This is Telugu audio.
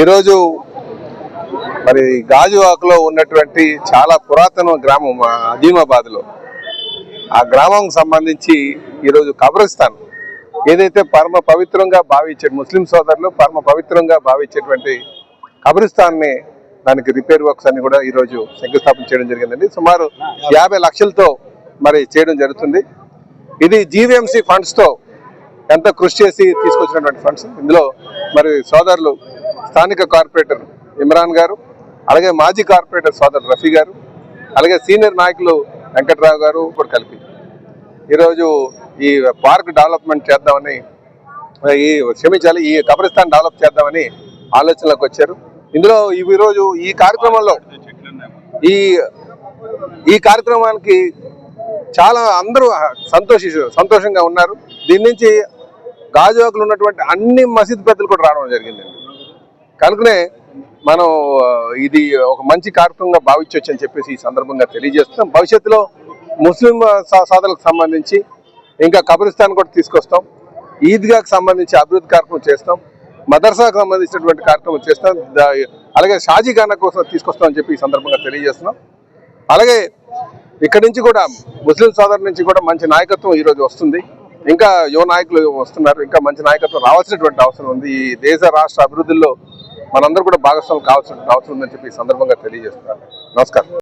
ఈరోజు మరి గాజువాకలో ఉన్నటువంటి చాలా పురాతన గ్రామం మా అజీమాబాద్లో ఆ గ్రామం సంబంధించి ఈరోజు కబ్రస్థాన్. ఏదైతే పరమ పవిత్రంగా భావించే ముస్లిం సోదరులు పరమ పవిత్రంగా భావించేటువంటి కబ్రిస్తాన్ని దానికి రిపేర్ వర్క్స్ అన్ని కూడా ఈరోజు శంకుస్థాపన చేయడం జరిగిందండి. సుమారు యాభై లక్షలతో మరి చేయడం జరుగుతుంది. ఇది జీవీఎంసీ ఫండ్స్తో ఎంతో కృషి చేసి తీసుకొచ్చినటువంటి ఫండ్స్? ఇందులో మరి సోదరులు స్థానిక కార్పొరేటర్ ఇమ్రాన్ గారు అలాగే మాజీ కార్పొరేటర్ సోదరు రఫీ గారు అలాగే సీనియర్ నాయకులు వెంకట్రావు గారు కూడా కలిపి. ఈరోజు ఈ పార్క్ డెవలప్మెంట్ చేద్దామని ఈ క్షమించాలి ఈ కబ్రిస్తాన్ డెవలప్ చేద్దామని ఆలోచనలోకి వచ్చారు. ఇందులో ఈ రోజు ఈ కార్యక్రమంలో ఈ ఈ కార్యక్రమానికి చాలా అందరూ సంతోషి సంతోషంగా ఉన్నారు. దీని నుంచి గాజువాకులు ఉన్నటువంటి అన్ని మసీద్ పెద్దలు కూడా రావడం జరిగిందండి. కనుకనే మనం ఇది ఒక మంచి కార్యక్రమంగా భావించవచ్చు అని చెప్పేసి ఈ సందర్భంగా తెలియజేస్తున్నాం. భవిష్యత్తులో ముస్లిం సోదరులకు సంబంధించి ఇంకా కబ్రిస్తాన్ కూడా తీసుకొస్తాం. ఈద్గాకు సంబంధించి అభివృద్ధి కార్యక్రమం చేస్తాం. మదర్సాకు సంబంధించినటువంటి కార్యక్రమం చేస్తాం. అలాగే అలాగే షాజీఖానా కోసం తీసుకొస్తాం అని చెప్పి ఈ సందర్భంగా తెలియజేస్తున్నాం. అలాగే ఇక్కడి నుంచి కూడా ముస్లిం సోదరు నుంచి కూడా మంచి నాయకత్వం ఈరోజు వస్తుంది. ఇంకా యువ నాయకులు వస్తున్నారు. ఇంకా మంచి నాయకత్వం రావాల్సినటువంటి అవసరం ఉంది. ఈ దేశ రాష్ట్ర అభివృద్ధిలో మనందరూ కూడా భాగస్వామ్యం కావాల్సిన అవసరం ఉందని చెప్పి ఈ సందర్భంగా తెలియజేస్తున్నారు. నమస్కారం.